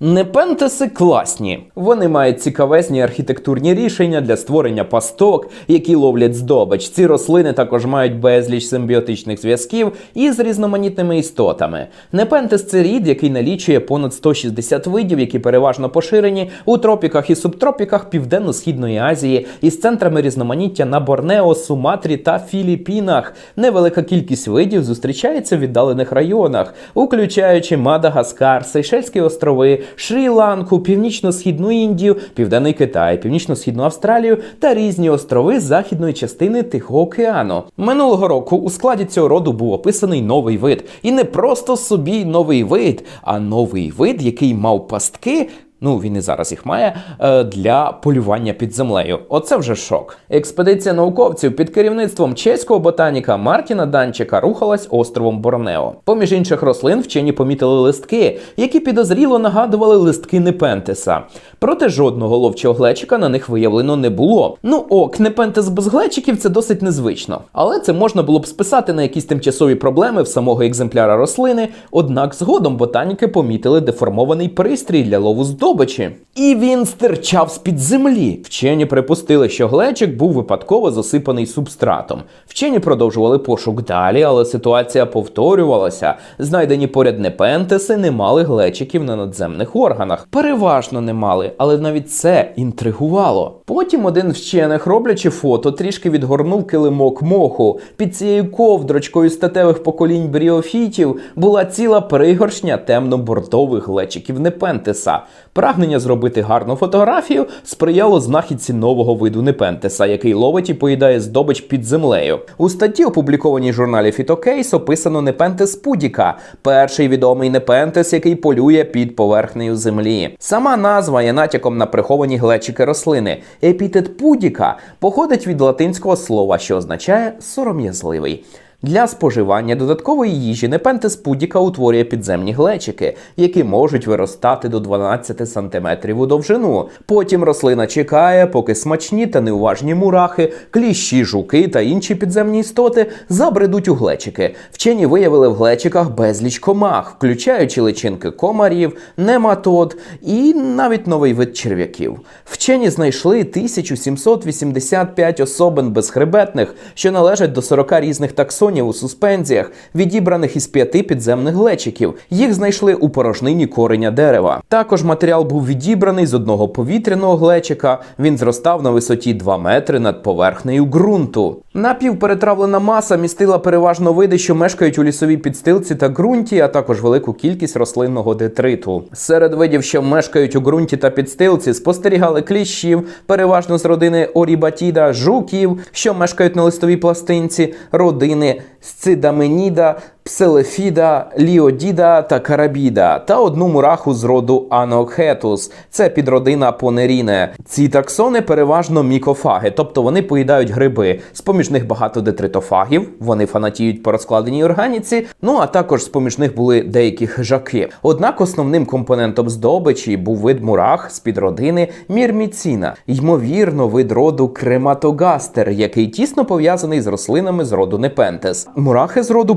Непентеси класні. Вони мають цікавезні архітектурні рішення для створення пасток, які ловлять здобич. Ці рослини також мають безліч симбіотичних зв'язків із різноманітними істотами. Непентес це рід, який налічує понад 160 видів, які переважно поширені у тропіках і субтропіках Південно-Східної Азії із центрами різноманіття на Борнео, Суматрі та Філіппінах. Невелика кількість видів зустрічається в віддалених районах, включаючи Мадагаскар, Сейшельські острови. Шрі-Ланку, Північно-Східну Індію, Південний Китай, Північно-Східну Австралію та різні острови західної частини Тихого океану. Минулого року у складі цього роду був описаний новий вид, і не просто собі новий вид, а новий вид, який мав пастки. Ну, він і зараз їх має е, для полювання під землею. Оце вже шок. Експедиція науковців під керівництвом чеського ботаніка Мартіна Данчика рухалась островом Борнео. Поміж інших рослин вчені помітили листки, які підозріло нагадували листки Непентеса. Проте жодного ловчого глечика на них виявлено не було. Ну ок, Непентес без глечиків це досить незвично. Але це можна було б списати на якісь тимчасові проблеми в самого екземпляра рослини. Однак згодом ботаніки помітили деформований пристрій для лову здобичі. І він стирчав з-під землі. Вчені припустили, що глечик був випадково засипаний субстратом. Вчені продовжували пошук далі, але ситуація повторювалася. Знайдені поряд непентеси не мали глечиків на надземних органах. Переважно не мали, але навіть це інтригувало. Потім один вчених, роблячи фото, трішки відгорнув килимок моху. Під цією ковдрочкою статевих поколінь бріофітів була ціла пригоршня темно-бордових глечиків непентеса. Прагнення зробити гарну фотографію сприяло знахідці нового виду непентеса, який ловить і поїдає здобич під землею. У статті, опублікованій в журналі Фітокейс, описано непентес пудіка, перший відомий непентес, який полює під поверхнею землі. Сама назва є натяком на приховані глечики рослини. Епітет пудіка походить від латинського слова, що означає сором'язливий. Для споживання додаткової їжі непентес пудіка утворює підземні глечики, які можуть виростати до 12 см у довжину. Потім рослина чекає, поки смачні та неуважні мурахи, кліщі, жуки та інші підземні істоти забредуть у глечики. Вчені виявили в глечиках безліч комах, включаючи личинки комарів, нематод і навіть новий вид черв'яків. Вчені знайшли 1785 особин безхребетних, що належать до 40 різних таксонів у суспензіях, відібраних із п'яти підземних глечиків. Їх знайшли у порожнині кореня дерева. Також матеріал був відібраний з одного повітряного глечика. Він зростав на висоті 2 метри над поверхнею ґрунту. Напівперетравлена маса містила переважно види, що мешкають у лісовій підстилці та ґрунті, а також велику кількість рослинного детриту. Серед видів, що мешкають у ґрунті та підстилці, спостерігали кліщів, переважно з родини Орібатіда, жуків, що мешкають на листовій пластинці, родини Сцидаменіда, Пселефіда, Ліодіда та Карабіда та одну мураху з роду Анохетус. Це підродина Понеріне. Ці таксони переважно мікофаги, тобто вони поїдають гриби. З поміж них багато детритофагів, вони фанатіють по розкладеній органіці. Ну а також з поміж них були деякі хижаки. Однак основним компонентом здобичі був вид мурах з підродини Мірміціна, ймовірно, вид роду Крематогастер, який тісно пов'язаний з рослинами з роду Непентес. Мурахи з роду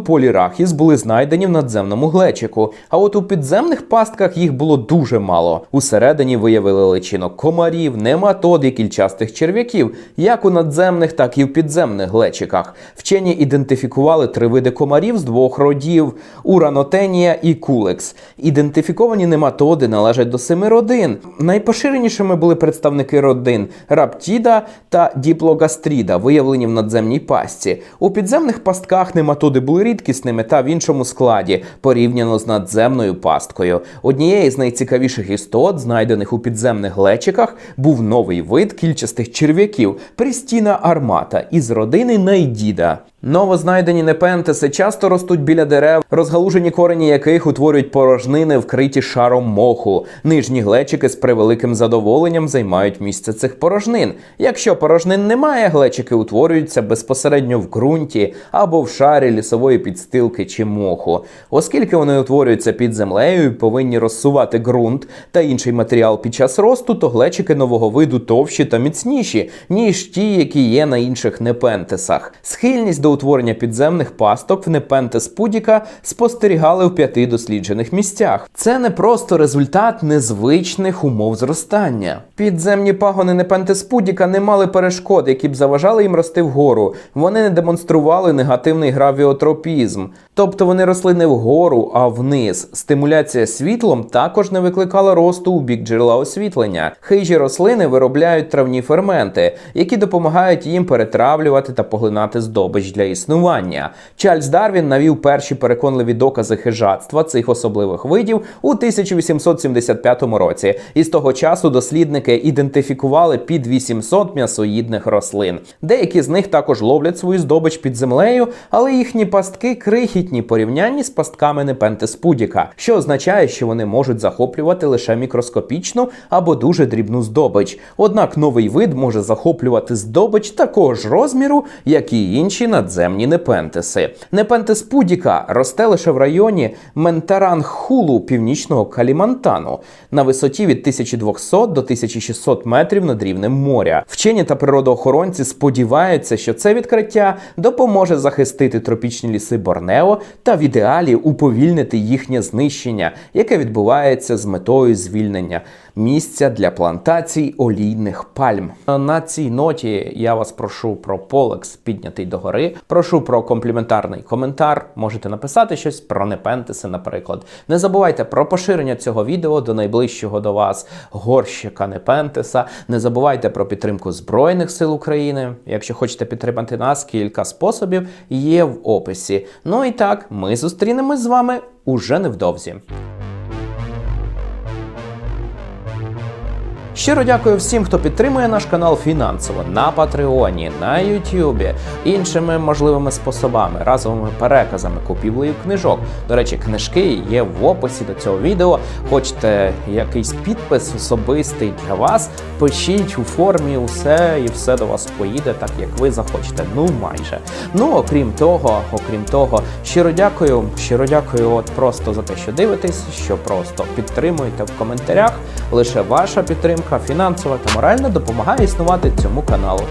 Полірахіс були знайдені в надземному глечику, а от у підземних пастках їх було дуже мало. Усередині виявили личинок комарів, нематод і кільчастих черв'яків, як у надземних, так і в підземних глечиках. Вчені ідентифікували три види комарів з двох родів: уранотенія і кулекс. Ідентифіковані нематоди належать до семи родин. Найпоширенішими були представники родин раптіда та діплогастріда, виявлені в надземній пастці. У підземних пастках нематоди були рідкісними та в іншому складі, порівняно з надземною пасткою. Однією з найцікавіших істот, знайдених у підземних глечиках, був новий вид кільчастих черв'яків Прістіна армата із родини Найдіда. Новознайдені непентеси часто ростуть біля дерев, розгалужені корені яких утворюють порожнини, вкриті шаром моху. Нижні глечики з превеликим задоволенням займають місце цих порожнин. Якщо порожнин немає, глечики утворюються безпосередньо в ґрунті або в шарі лісової підстилки чи моху. Оскільки вони утворюються під землею і повинні розсувати ґрунт та інший матеріал під час росту, то глечики нового виду товщі та міцніші, ніж ті, які є на інших непентесах. Схильність до утворення підземних пасток в Непентес Пудіка спостерігали в п'яти досліджених місцях. Це не просто результат незвичних умов зростання. Підземні пагони Непентес Пудіка не мали перешкод, які б заважали їм рости вгору. Вони не демонстрували негативний гравіотропізм, тобто вони росли не вгору, а вниз. Стимуляція світлом також не викликала росту у бік джерела освітлення. Хижі рослини виробляють травні ферменти, які допомагають їм перетравлювати та поглинати здобич для існування. Чарльз Дарвін навів перші переконливі докази хижацтва цих особливих видів у 1875 році. І з того часу дослідники ідентифікували під 800 м'ясоїдних рослин. Деякі з них також ловлять свою здобич під землею, але їхні пастки крихітні порівнянні з пастками Непентес пудіка, що означає, що вони можуть захоплювати лише мікроскопічну або дуже дрібну здобич. Однак новий вид може захоплювати здобич такого ж розміру, як і інші надземні непентеси. Непентес пудіка росте лише в районі Ментаран-Хулу північного Калімантану на висоті від 1200 до 1600 метрів над рівнем моря. Вчені та природоохоронці сподіваються, що це відкриття допоможе захистити тропічні ліси Борнео та в ідеалі уповільнити їхнє знищення, яке відбувається з метою звільнення місця для плантацій олійних пальм. На цій ноті я вас прошу про полекс піднятий догори. Прошу про компліментарний коментар. Можете написати щось про непентеси, наприклад. Не забувайте про поширення цього відео до найближчого до вас горщика непентеса. Не забувайте про підтримку Збройних сил України. Якщо хочете підтримати нас, кілька способів є в описі. Ну і так, ми зустрінемось з вами уже невдовзі. Щиро дякую всім, хто підтримує наш канал фінансово на Патреоні, на Ютубі, іншими можливими способами, разовими переказами, купівлею книжок. До речі, книжки є в описі до цього відео. Хочете якийсь підпис особистий для вас? Пишіть у формі усе і все до вас поїде, так як ви захочете. Ну майже. Ну окрім того, окрім того, щиро дякую, щиро дякую, от просто за те, що дивитесь, що просто підтримуєте в коментарях. Лише ваша підтримка, фінансова та моральна, допомагає існувати цьому каналу.